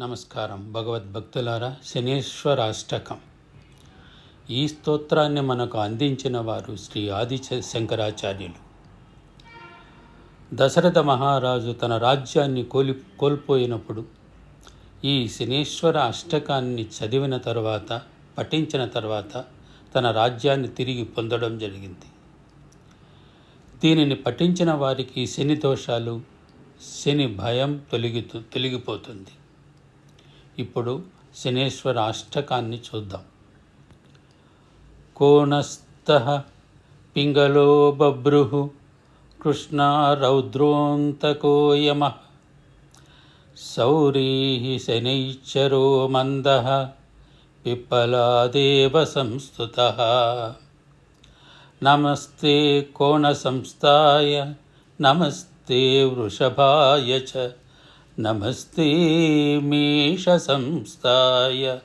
నమస్కారం. భగవద్భక్తులారా శనేశ్వరాష్టకం. ఈ స్తోత్రాన్ని మనకు అందించిన వారు శ్రీ ఆది శంకరాచార్యులు. దశరథ మహారాజు తన రాజ్యాన్ని కోలి కోల్పోయినప్పుడు ఈ శనేశ్వర అష్టకాన్ని చదివిన తర్వాత పఠించిన తర్వాత తన రాజ్యాన్ని తిరిగి పొందడం జరిగింది. దీనిని పఠించిన వారికి శని దోషాలు శని భయం తొలగి తొలగిపోతుంది. ఇప్పుడు శనేశ్వర అష్టకాన్ని చూద్దాం. కోణస్థ పింగళో బభ్రు కృష్ణ రౌద్రోంతకోయమ సౌరీ శనైశ్చరో మంద పిప్పలాదేవ సంస్థుత నమస్తే కోణసంస్థాయ నమస్తే వృషభాయ చ నమస్తే మేషసంస్థాయ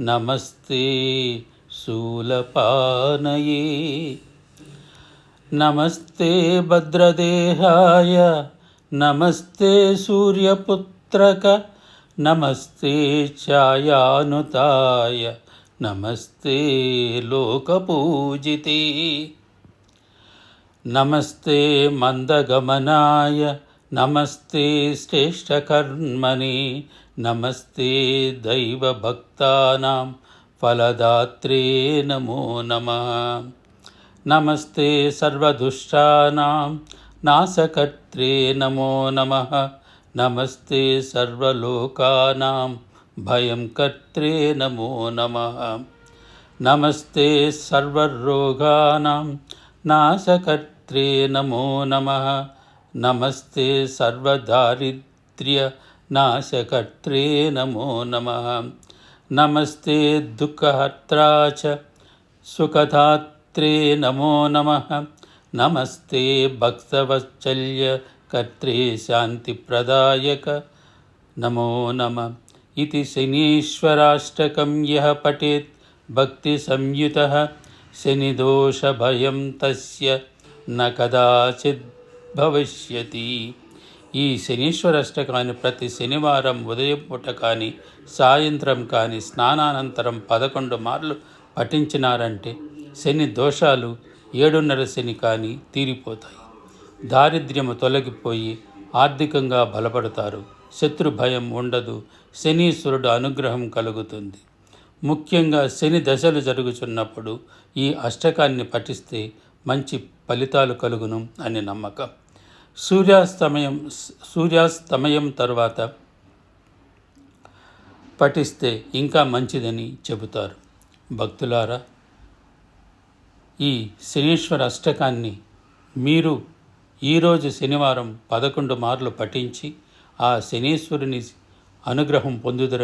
నమస్తే శూలపానయే. నమస్తే భద్రదేహాయ నమస్తే సూర్యపుత్రక నమస్తే ఛాయానుతాయ నమస్తే లోకపూజితే. నమస్తే మందగమనాయ నమస్తే శ్రేష్టకర్మణి నమస్తే దైవభక్తానాం ఫలదాత్రే నమో నమః. నమస్తే సర్వదుష్టానాం నాశకర్త్రే నమో నమః. నమస్తే సర్వలోకానాం భయం కర్త్రే నమో నమః. నమస్తే సర్వరోగానాం నాశకర్త్రే నమో నమః. नमस्ते सर्वदारिद्र्यनाशकर्त्रे नमो नमः। नमस्ते दुःखहर्त्रा च सुखधात्रे नमो नमः। नमस्ते भक्तवत्सल्यकर्त्रे शान्तिप्रदायक नमो नमः। इति शनीश्वराष्टकं यः पठेत् भक्तिसंयुतः शनिदोषभयं तस्य न कदाचित् భవిష్యతి. ఈ శనీశ్వర అష్టకాన్ని ప్రతి శనివారం ఉదయం పూట కానీ సాయంత్రం కానీ స్నానానంతరం పదకొండు మార్లు పఠించినారంటే శని దోషాలు ఏడున్నర శని కానీ తీరిపోతాయి. దారిద్ర్యము తొలగిపోయి ఆర్థికంగా బలపడతారు. శత్రు భయం ఉండదు. శనీశ్వరుడు అనుగ్రహం కలుగుతుంది. ముఖ్యంగా శని దశలు జరుగుతున్నప్పుడు ఈ అష్టకాన్ని పఠిస్తే మంచి ఫలితాలు కలుగును అని నమ్మకం. సూర్యాస్తమయం సూర్యాస్తమయం తర్వాత పఠిస్తే ఇంకా మంచిదని చెబుతారు. భక్తులారా ఈ శనీశ్వర అష్టకాన్ని మీరు ఈరోజు శనివారం పదకొండు మార్లు పఠించి ఆ శనీశ్వరుని అనుగ్రహం పొందుదర